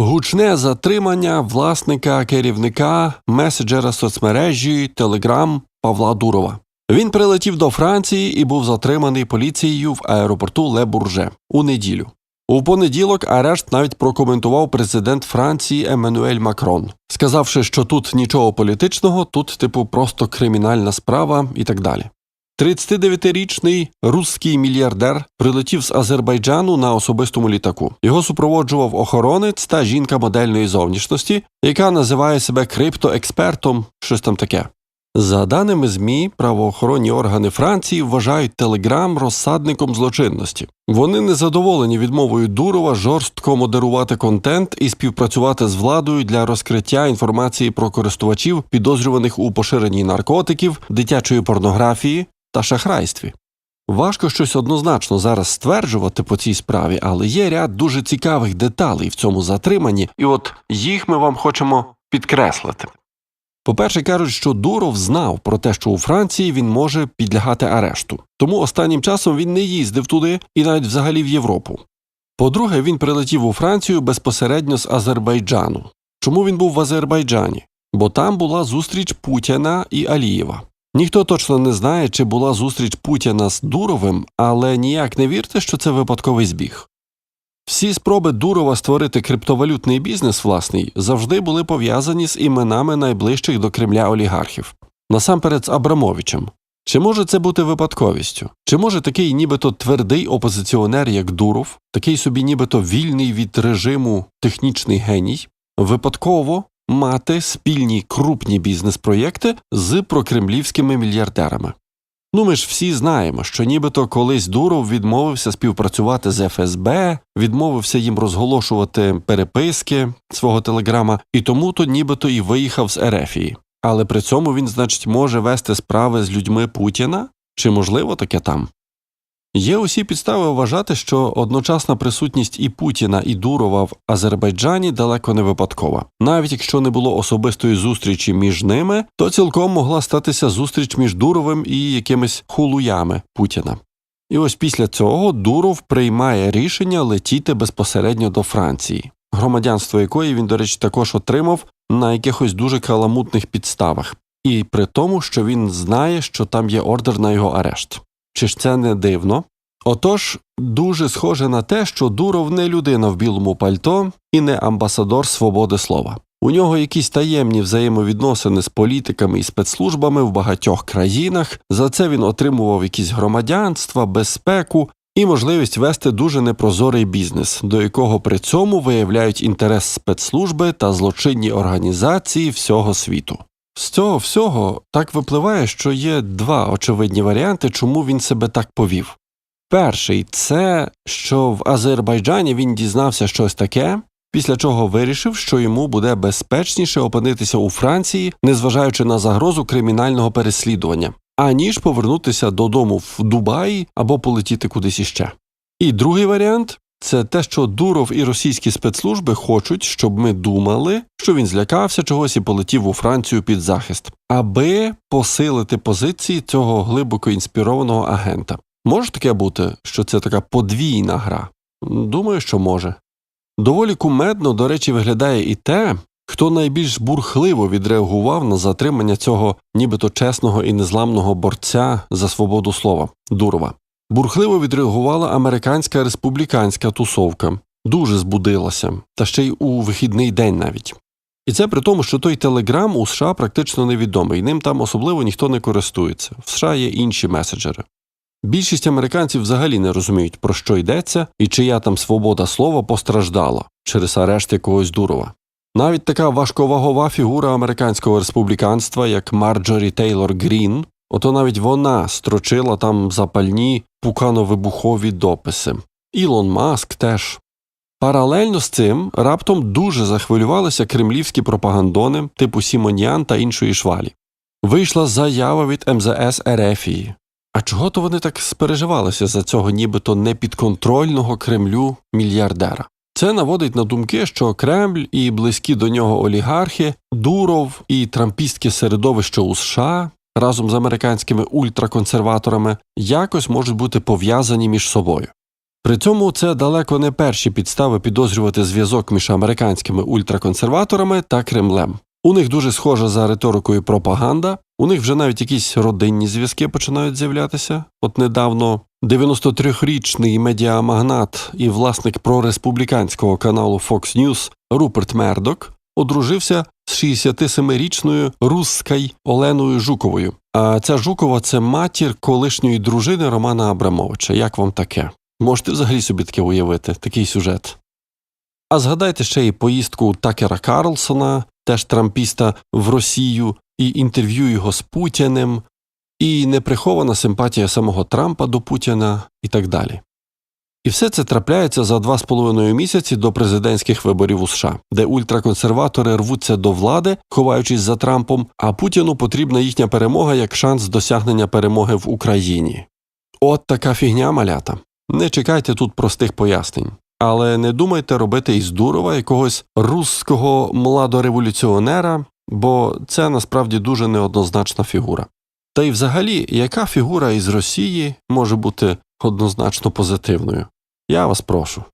Гучне затримання власника керівника меседжера соцмережі Telegram Павла Дурова. Він прилетів до Франції і був затриманий поліцією в аеропорту Ле Бурже у неділю. У понеділок арешт навіть прокоментував президент Франції Еммануель Макрон, сказавши, що тут нічого політичного, тут, типу, просто кримінальна справа і так далі. 39-річний русський мільярдер прилетів з Азербайджану на особистому літаку. Його супроводжував охоронець та жінка модельної зовнішності, яка називає себе криптоекспертом, щось там таке. За даними ЗМІ, правоохоронні органи Франції вважають Телеграм розсадником злочинності. Вони незадоволені відмовою Дурова жорстко модерувати контент і співпрацювати з владою для розкриття інформації про користувачів, підозрюваних у поширенні наркотиків, дитячої порнографії та шахрайстві. Важко щось однозначно зараз стверджувати по цій справі, але є ряд дуже цікавих деталей в цьому затриманні, і от їх ми вам хочемо підкреслити. По-перше, кажуть, що Дуров знав про те, що у Франції він може підлягати арешту, тому останнім часом він не їздив туди і навіть взагалі в Європу. По-друге, він прилетів у Францію безпосередньо з Азербайджану. Чому він був в Азербайджані? Бо там була зустріч Путіна і Алієва. Ніхто точно не знає, чи була зустріч Путіна з Дуровим, але ніяк не вірте, що це випадковий збіг. Всі спроби Дурова створити криптовалютний бізнес власний завжди були пов'язані з іменами найближчих до Кремля олігархів, насамперед з Абрамовичем. Чи може це бути випадковістю? Чи може такий нібито твердий опозиціонер, як Дуров, такий собі нібито вільний від режиму технічний геній, випадково мати спільні крупні бізнес-проєкти з прокремлівськими мільярдерами? Ну, ми ж всі знаємо, що нібито колись Дуров відмовився співпрацювати з ФСБ, відмовився їм розголошувати переписки свого телеграма, і тому то нібито і виїхав з Ерефії. Але при цьому він, значить, може вести справи з людьми Путіна, чи можливо таке там? Є усі підстави вважати, що одночасна присутність і Путіна, і Дурова в Азербайджані далеко не випадкова. Навіть якщо не було особистої зустрічі між ними, то цілком могла статися зустріч між Дуровим і якимись хулуями Путіна. І ось після цього Дуров приймає рішення летіти безпосередньо до Франції, громадянство якої він, до речі, також отримав на якихось дуже каламутних підставах, і при тому, що він знає, що там є ордер на його арешт. Чи ж це не дивно? Отож, дуже схоже на те, що Дуров не людина в білому пальто і не амбасадор свободи слова. У нього якісь таємні взаємовідносини з політиками і спецслужбами в багатьох країнах. За це він отримував якісь громадянства, безпеку і можливість вести дуже непрозорий бізнес, до якого при цьому виявляють інтерес спецслужби та злочинні організації всього світу. З цього всього так випливає, що є два очевидні варіанти, чому він себе так повів. Перший це що в Азербайджані він дізнався щось таке, після чого вирішив, що йому буде безпечніше опинитися у Франції, незважаючи на загрозу кримінального переслідування, аніж повернутися додому в Дубаї або полетіти кудись іще. І другий варіант це те, що Дуров і російські спецслужби хочуть, щоб ми думали, що він злякався чогось і полетів у Францію під захист, аби посилити позиції цього глибоко інспірованого агента. Може таке бути, що це така подвійна гра? Думаю, що може. Доволі кумедно, до речі, виглядає і те, хто найбільш бурхливо відреагував на затримання цього нібито чесного і незламного борця за свободу слова Дурова. Бурхливо відреагувала американська республіканська тусовка, дуже збудилася, та ще й у вихідний день навіть. І це при тому, що той телеграм у США практично невідомий, ним там особливо ніхто не користується. В США є інші меседжери. Більшість американців взагалі не розуміють, про що йдеться і чия там свобода слова постраждала через арешт якогось дурова. Навіть така важковагова фігура американського республіканства, як Марджорі Тейлор Грін, ото навіть вона строчила там запальні пукано-вибухові дописи. Ілон Маск теж. Паралельно з цим раптом дуже захвилювалися кремлівські пропагандони типу Сімоніан та іншої швалі. Вийшла заява від МЗС Ерефії. А чого то вони так спереживалися за цього нібито непідконтрольного Кремлю мільярдера? Це наводить на думки, що Кремль і близькі до нього олігархи, Дуров і трампістське середовище у США разом з американськими ультраконсерваторами якось можуть бути пов'язані між собою. При цьому це далеко не перші підстави підозрювати зв'язок між американськими ультраконсерваторами та Кремлем. У них дуже схожа за риторикою пропаганда. У них вже навіть якісь родинні зв'язки починають з'являтися. От недавно 93-річний медіамагнат і власник прореспубліканського каналу Fox News Руперт Мердок одружився з 67-річною Русскай Оленою Жуковою. А ця Жукова це матір колишньої дружини Романа Абрамовича. Як вам таке? Можете взагалі собі таке уявити, такий сюжет. А згадайте ще й поїздку Такера Карлсона, теж трампіста, в Росію, і інтерв'ю його з Путіним, і неприхована симпатія самого Трампа до Путіна і так далі. І все це трапляється за два з половиною місяці до президентських виборів у США, де ультраконсерватори рвуться до влади, ховаючись за Трампом, а Путіну потрібна їхня перемога як шанс досягнення перемоги в Україні. От така фігня малята. Не чекайте тут простих пояснень. Але не думайте робити із Дурова якогось русского младореволюціонера, бо це насправді дуже неоднозначна фігура. Та й взагалі, яка фігура із Росії може бути однозначно позитивною? Я вас прошу.